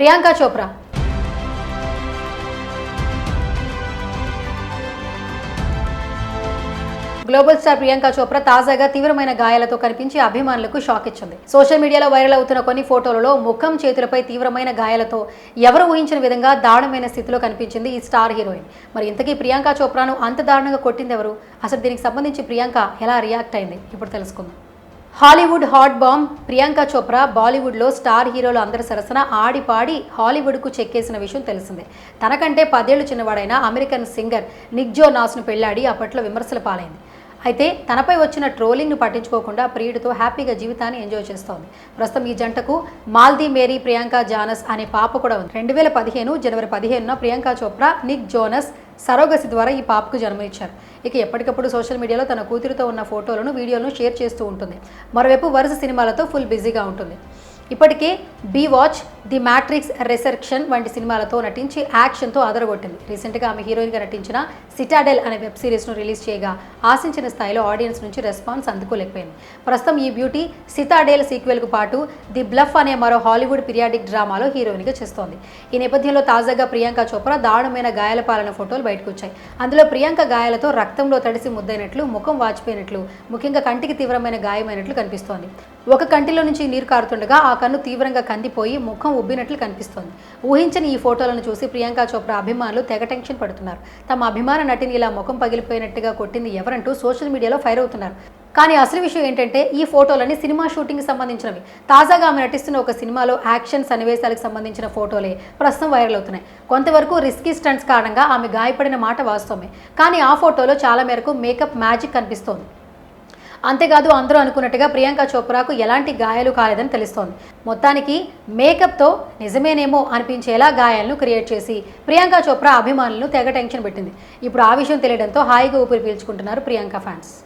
Priyanka Chopra. Global star Priyanka Chopra తాజాగా తీవ్రమైన గాయాలతో కనిపించి అభిమానులకు షాక్ ఇచ్చింది. సోషల్ మీడియాలో వైరల్ అవుతున్న కొన్ని ఫోటోలలో ముఖం చేతులపై తీవ్రమైన గాయాలతో ఎవరు ఊహించిన విధంగా దారుణమైన స్థితిలో కనిపించింది ఈ స్టార్ హీరోయిన్. మరి ఇంతకీ ప్రియాంక చోప్రాను అంత దారుణంగా కొట్టింది ఎవరు? అసలు దీనికి సంబంధించి ప్రియాంక ఎలా రియాక్ట్ అయింది? ఇప్పుడు తెలుసుకుందాం. Hollywood hot bomb Priyanka Chopra బాలీవుడ్లో స్టార్ హీరోలు అందరి సరసన ఆడిపాడి హాలీవుడ్కు చెక్కేసిన విషయం తెలిసిందే. తనకంటే పదేళ్ళు చిన్నవాడైన అమెరికన్ సింగర్ నిక్ జోనాస్ను పెళ్ళాడి అప్పట్లో విమర్శల పాలైంది. అయితే తనపై వచ్చిన ట్రోలింగ్ను పట్టించుకోకుండా ప్రియుడితో హ్యాపీగా జీవితాన్ని ఎంజాయ్ చేస్తోంది. ప్రస్తుతం ఈ జంటకు మాల్దీ మేరీ ప్రియాంక జానస్ అనే పాప కూడా ఉంది. రెండు వేల పదిహేను జనవరి పదిహేనున Priyanka Chopra Nick Jonas surrogacy ద్వారా ఈ పాపకు జన్మనిచ్చారు. ఇక ఎప్పటికప్పుడు సోషల్ మీడియాలో తన కూతురితో ఉన్న ఫోటోలను వీడియోలను షేర్ చేస్తూ ఉంటుంది. మరోవైపు వరుస సినిమాలతో ఫుల్ బిజీగా ఉంటుంది. ఇప్పటికే Baywatch the Matrix resurrection వంటి సినిమాలతో నటించి యాక్షన్తో అదరగొట్టింది. రీసెంట్గా ఆమె హీరోయిన్గా నటించిన సిటాడెల్ అనే వెబ్ సిరీస్ను రిలీజ్ చేయగా ఆశించిన స్థాయిలో ఆడియన్స్ నుంచి రెస్పాన్స్ అందుకోలేకపోయింది. ప్రస్తుతం ఈ బ్యూటీ సిటాడెల్ సీక్వెల్కు పాటు ది బ్లఫ్ అనే మరో హాలీవుడ్ పీరియాడిక్ డ్రామాలో హీరోయిన్గా చేస్తోంది. ఈ నేపథ్యంలో తాజాగా ప్రియాంక చోప్రా దారుణమైన గాయాల పాలన ఫోటోలు బయటకు వచ్చాయి అందులో ప్రియాంక గాయాలతో రక్తంలో తడిసి ముద్దైనట్లు ముఖం వాచిపోయినట్లు ముఖ్యంగా కంటికి తీవ్రమైన గాయమైనట్లు కనిపిస్తోంది. ఒక కంటిలో నుంచి నీరు కారుతుండగా ఆ కన్ను తీవ్రంగా కందిపోయి ముఖం ఉబ్బినట్లు కనిపిస్తోంది. ఊహించని ఈ ఫోటోలను చూసి ప్రియాంక చోప్రా అభిమానులు తెగ టెన్షన్ పడుతున్నారు. తమ అభిమాన నటిని ఇలా ముఖం పగిలిపోయినట్టుగా కొట్టింది ఎవరంటూ సోషల్ మీడియాలో ఫైర్ అవుతున్నారు. కానీ అసలు విషయం ఏంటంటే ఈ ఫోటోలని సినిమా షూటింగ్ సంబంధించినవి. తాజాగా ఆమె నటిస్తున్న ఒక సినిమాలో యాక్షన్ సన్నివేశాలకు సంబంధించిన ఫోటోలే ప్రస్తుతం వైరల్ అవుతున్నాయి. కొంతవరకు రిస్కీ స్టంట్స్ కారణంగా ఆమె గాయపడిన మాట వాస్తవమే. కానీ ఆ ఫోటోలో చాలా మేరకు మేకప్ మ్యాజిక్ కనిపిస్తోంది. అంతేకాదు అందరూ అనుకున్నట్టుగా ప్రియాంక చోప్రాకు ఎలాంటి గాయాలు కాలేదని తెలుస్తోంది. మొత్తానికి మేకప్తో నిజమేనేమో అనిపించేలా గాయాలను క్రియేట్ చేసి ప్రియాంక చోప్రా అభిమానులను తెగ టెన్షన్ పెట్టింది. ఇప్పుడు ఆ విషయం తెలియడంతో హాయిగా ఊపిరి పీల్చుకుంటున్నారు ప్రియాంక ఫ్యాన్స్.